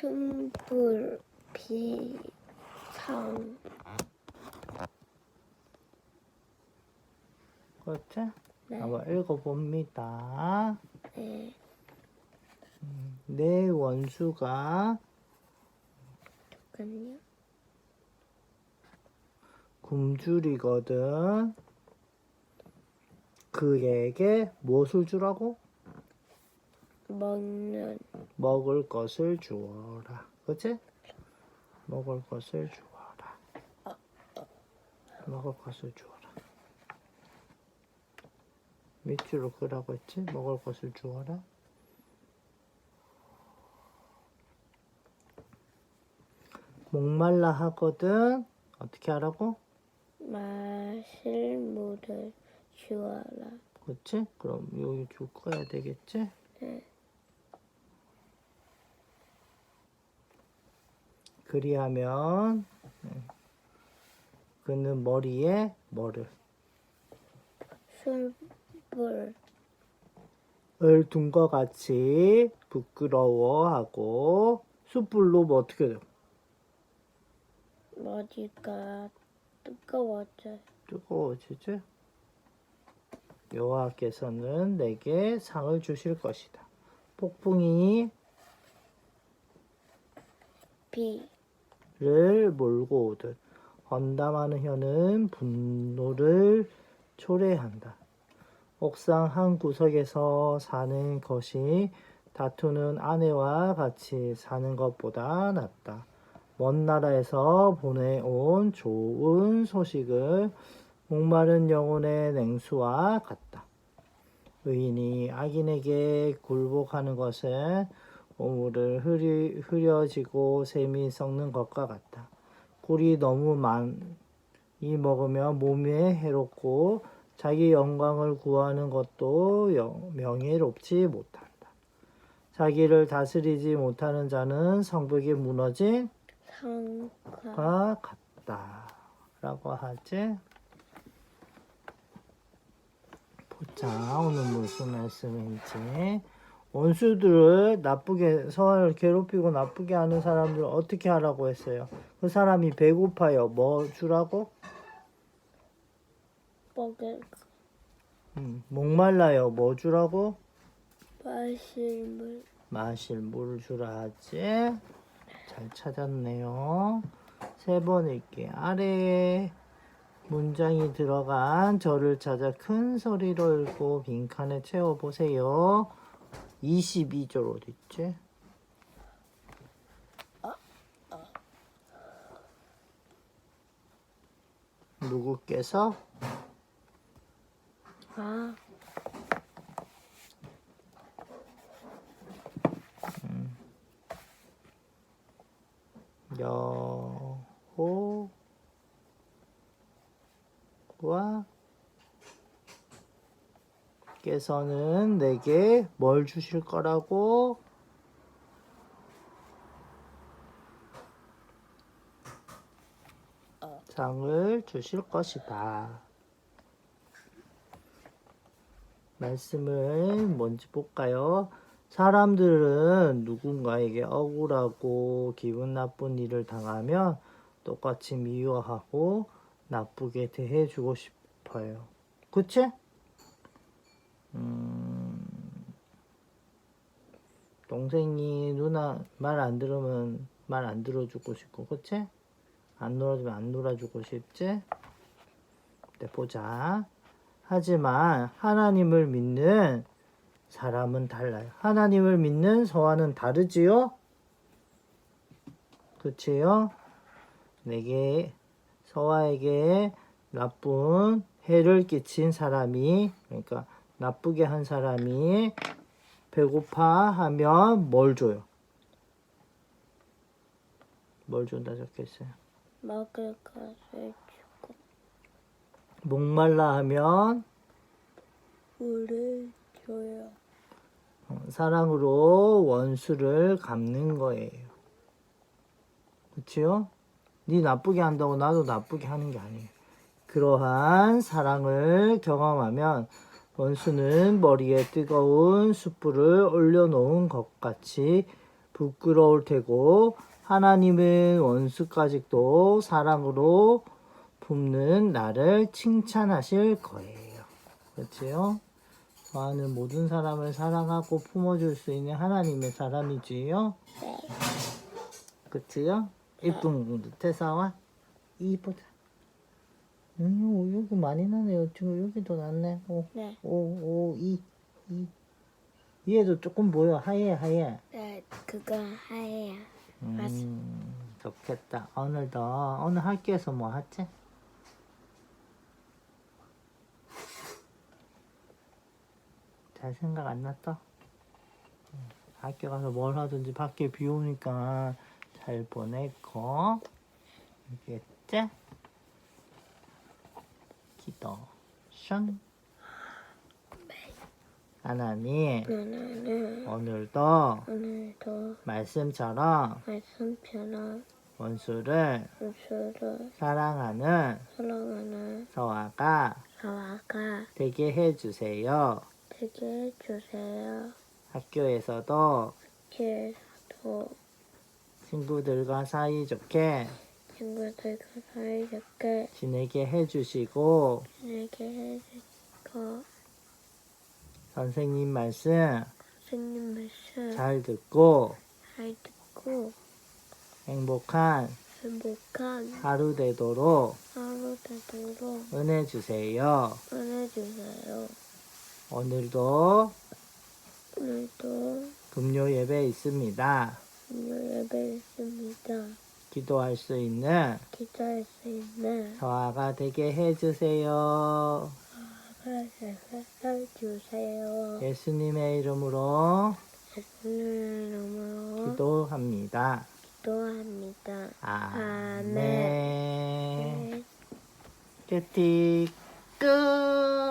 숨불 비상 그렇지? 네. 한번 읽어봅니다. 네. 내 원수가 잠깐요. 굶주리거든. 그에게 무엇을 주라고? 먹는 먹을 것을 주어라. 그치? 먹을 것을 주어라. 먹을 것을 주어라. 밑줄로 그라고 했지? 먹을 것을 주어라. 목말라 하거든. 어떻게 하라고? 마실 물을 주어라. 그치? 그럼 여기 줄 거야 되겠지? 네. 그리하면 음, 그는 머리에 뭐를 술불 을둔 것 같이 부끄러워하고 숯불로 뭐 어떻게 돼요? 머리가 뜨거워져. 뜨거워지지? 여호와께서는 내게 상을 주실 것이다. 폭풍이 비 를 몰고 오듯 헌담하는 혀는 분노를 초래한다. 옥상 한 구석에서 사는 것이 다투는 아내와 같이 사는 것보다 낫다. 먼 나라에서 보내온 좋은 소식을 목마른 영혼의 냉수와 같다. 의인이 악인에게 굴복하는 것은 오물을 흐리, 흐려지고 샘이 썩는 것과 같다. 꿀이 너무 많이 먹으면 몸에 해롭고 자기 영광을 구하는 것도 영- 명예롭지 못한다. 자기를 다스리지 못하는 자는 성벽이 무너진 상과 과 같다. 라고 하지. 보자, 오늘 무슨 말씀인지. 원수들을 나쁘게, 서로 괴롭히고 나쁘게 하는 사람들 어떻게 하라고 했어요? 그 사람이 배고파요. 뭐 주라고? 먹을 음, 목말라요. 뭐 주라고? 마실 물 마실 물을 주라 하지. 잘 찾았네요. 세 번 읽게. 아래에 문장이 들어간 저를 찾아 큰 소리로 읽고 빈칸에 채워보세요. 22절 어디 있지? 누구께서 아, 여호와 께서는 내게 뭘 주실 거라고? 상을 주실 것이다. 말씀을 뭔지 볼까요? 사람들은 누군가에게 억울하고 기분 나쁜 일을 당하면 똑같이 미워하고 나쁘게 대해주고 싶어요. 그치? 동생이 누나 말 안 들으면 말 안 들어주고 싶고, 그치? 안 놀아주면 안 놀아주고 싶지? 네, 보자. 하지만 하나님을 믿는 사람은 달라요. 하나님을 믿는 서와는 다르지요? 그치요? 내게, 서와에게 나쁜 해를 끼친 사람이, 그러니까 나쁘게 한 사람이 배고파 하면 뭘 줘요? 뭘 준다 적혀 있어요? 먹을 것을 주고 목말라 하면 물을 줘요. 어, 사랑으로 원수를 갚는 거예요. 그치요? 네 나쁘게 한다고 나도 나쁘게 하는 게 아니에요. 그러한 사랑을 경험하면 원수는 머리에 뜨거운 숯불을 올려놓은 것 같이 부끄러울 테고 하나님은 원수까지도 사랑으로 품는 나를 칭찬하실 거예요. 그렇지요? 저하는 모든 사람을 사랑하고 품어줄 수 있는 하나님의 사람이지요. 네. 그치요? 이쁜 태사와 이보자. 음, 여기 많이 나네요. 지금 여기도 났네. 오, 네. 오, 오, 이, 이. 얘도 조금 보여. 하얘, 하얘. 네, 그거 하얘야. 음, 좋겠다. 오늘도, 오늘 학교에서 뭐 하지? 잘 생각 안 났다? 음, 학교 가서 뭘 하든지 밖에 비 오니까 잘 보냈고, 알겠지? 기도, 션. 하나님, 나는 오늘도 오늘도 말씀처럼 말씀처럼 원수를 우수를 사랑하는 사랑하는 서아가 사와가 되게 해주세요. 되게 해주세요. 학교에서도 길도 친구들과 사이좋게 친구들과 사이좋게 지내게 해주시고 지내게 해주고 선생님 말씀 선생님 말씀 잘 듣고 잘 듣고 행복한 행복한 하루 되도록 하루 되도록 은혜 주세요. 은혜 주세요. 오늘도 오늘도 금요 예배 있습니다. 금요 예배 있습니다. 기도할 수 있는 기도할 수 있는 서아가 되게 해주세요. 해주세요. 예수님의 이름으로 예수님의 이름으로 기도합니다. 기도합니다. 아멘. 네. 큐티 끝.